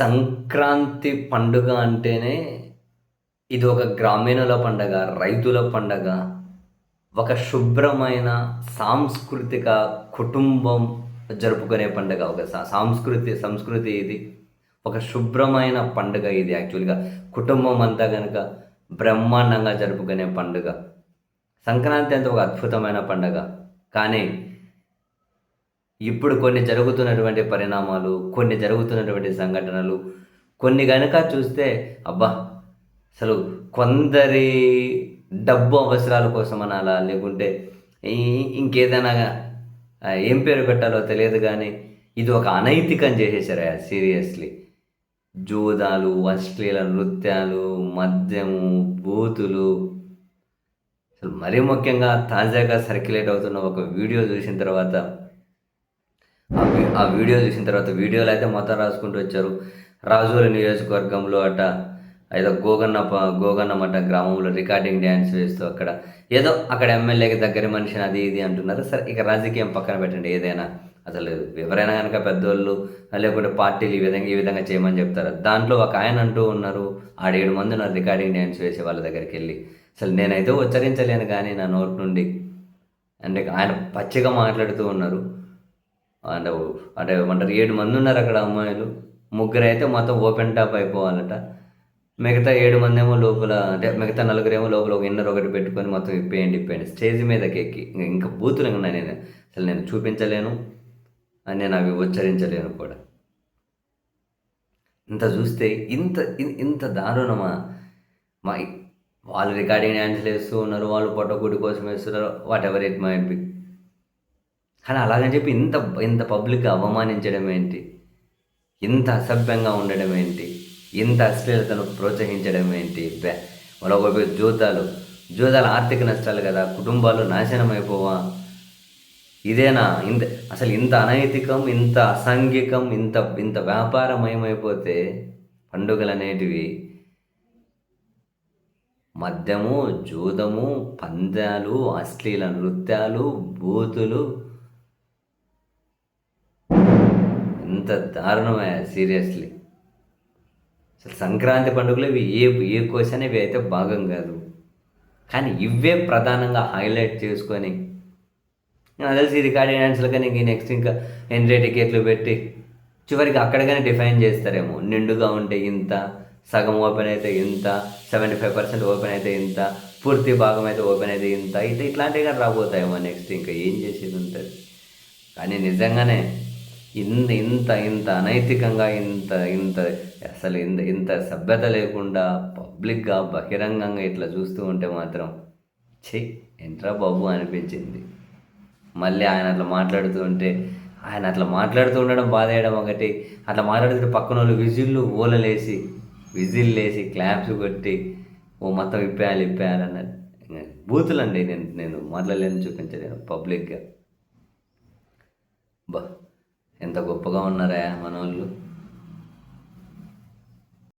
సంక్రాంతి పండుగ అంటేనే ఇది ఒక గ్రామీణుల పండగ రైతుల పండగ. ఒక శుభ్రమైన సాంస్కృతిక కుటుంబం జరుపుకునే పండుగ ఒక సాంస్కృతి సంస్కృతి ఇది. ఒక శుభ్రమైన పండుగ ఇది యాక్చువల్గా. కుటుంబం అంతా కనుక బ్రహ్మాండంగా జరుపుకునే పండుగ. సంక్రాంతి అంటే ఒక అద్భుతమైన పండుగ. కానీ ఇప్పుడు కొన్ని జరుగుతున్నటువంటి పరిణామాలు కొన్ని జరుగుతున్నటువంటి సంఘటనలు కొన్ని గనక చూస్తే అబ్బా అసలు కొందరి డబ్బు అవసరాల కోసం అనాలా లేకుంటే ఈ- ఇంకేదైనా ఏం పేరు పెట్టాలో తెలియదు కానీ ఇది ఒక అనైతికం చేసేసారు సీరియస్లీ. జూదాలు అశ్లీల నృత్యాలు మద్యము బూతులు. అసలు మరీ ముఖ్యంగా తాజాగా సర్క్యులేట్ అవుతున్న ఒక వీడియో చూసిన తర్వాత ఆ వీడియో చూసిన తర్వాత వీడియోలు అయితే మొత్తం రాసుకుంటూ వచ్చారు. రాజుల నియోజకవర్గంలో అట ఏదో గోగన్న ప- గోగన్నమట గ్రామంలో రికార్డింగ్ డ్యాన్స్ వేస్తూ అక్కడ ఏదో అక్కడ ఎమ్మెల్యేకి దగ్గర మనిషిని అది ఇది అంటున్నారు. సరే ఇక రాజకీయం పక్కన పెట్టండి ఏదైనా. అసలు ఎవరైనా కనుక పెద్దోళ్ళు లేకుంటే పార్టీలు ఈ విధంగా ఈ విధంగా చేయమని చెప్తారు? దాంట్లో ఒక ఆయన అంటూ ఉన్నారు ఆడేడు మంది ఉన్నారు రికార్డింగ్ డ్యాన్స్ వేసే వాళ్ళ దగ్గరికి వెళ్ళి. అసలు నేనైతే ఉచ్చరించలేను కానీ నా నోటి నుండి. అంటే ఆయన పచ్చిగా మాట్లాడుతూ ఉన్నారు. అంటే అంటే ఏమంటారు ఏడు మంది ఉన్నారు అక్కడ అమ్మాయిలు. ముగ్గురు అయితే మొత్తం ఓపెన్ టాప్ అయిపోవాలట. మిగతా ఏడు మంది ఏమో లోపల అంటే మిగతా నలుగురేమో లోపల ఒక ఇన్నర్ ఒకటి పెట్టుకొని మొత్తం ఇప్పేయండి ఇప్పేయండి. స్టేజ్ మీదకి ఎక్కి ఇంకా ఇంకా బూతులు ఉన్నాయి నేను అసలు నేను చూపించలేను. అని నేను అవి ఉచ్చరించలేను కూడా. ఇంత చూస్తే ఇంత ఇంత దారుణమా? మా వాళ్ళు రికార్డింగ్ డ్యాన్స్ వేస్తూ ఉన్నారు వాళ్ళు పొట్టకూడి కోసం వేస్తున్నారు whatever it might be కానీ అలాగని చెప్పి ఇంత ఇంత పబ్లిక్ అవమానించడం ఏంటి? ఇంత అసభ్యంగా ఉండడం ఏంటి? ఇంత అశ్లీలతను ప్రోత్సహించడం ఏంటి? మరొక జూతాలు. జూతాల ఆర్థిక నష్టాలు కదా కుటుంబాలు నాశనం అయిపోవా? ఇదేనా? ఇంత అసలు ఇంత అనైతికం ఇంత అసాంఘికం ఇంత ఇంత వ్యాపారమయమైపోతే పండుగలు అనేటివి మద్యము జూదము పందాలు అశ్లీల నృత్యాలు బూతులు ఎంత దారుణమే సీరియస్లీ అసలు సంక్రాంతి పండుగలో ఇవి ఏ ఏ క్వశ్చన్ ఇవి అయితే భాగం కాదు. కానీ ఇవే ప్రధానంగా హైలైట్ చేసుకొని నాకు తెలిసి కాడి డాన్స్లు కానీ ఇంక నెక్స్ట్ ఇంకా ఎంట్రీ టికెట్లు పెట్టి చివరికి అక్కడికనే డిఫైన్ చేస్తారేమో. నిండుగా ఉంటే ఇంత సగం ఓపెన్ అయితే ఇంత సెవెంటీ ఫైవ్ పర్సెంట్ ఓపెన్ అయితే ఇంత పూర్తి భాగం అయితే ఓపెన్ అయితే ఇంత అయితే ఇట్లాంటివి కానీ రాబోతాయేమో నెక్స్ట్ ఇంకా ఏం చేసేది ఉంటుంది. కానీ నిజంగానే ఇంత ఇంత ఇంత అనైతికంగా ఇంత ఇంత అసలు ఇంత ఇంత సభ్యత లేకుండా పబ్లిక్గా బహిరంగంగా ఇట్లా చూస్తూ ఉంటే మాత్రం ఛీ ఎంట్రా బాబు అనిపించింది. మళ్ళీ ఆయన అట్లా మాట్లాడుతూ ఉంటే ఆయన అట్లా మాట్లాడుతూ ఉండడం బాధ వేయడం ఒకటి అట్లా మాట్లాడుతుంటే పక్కన వాళ్ళు విజిల్లు ఓలలేసి విజిల్ వేసి క్లాప్స్ కొట్టి ఓ మొత్తం ఇప్పేయాలి ఇప్పేయాలి అన్నది బూతులండి. నేను నేను మాట్లాడలేని చూపించలేను పబ్లిక్గా. బా. ఎంత గొప్పగా ఉన్నారా మన వాళ్ళు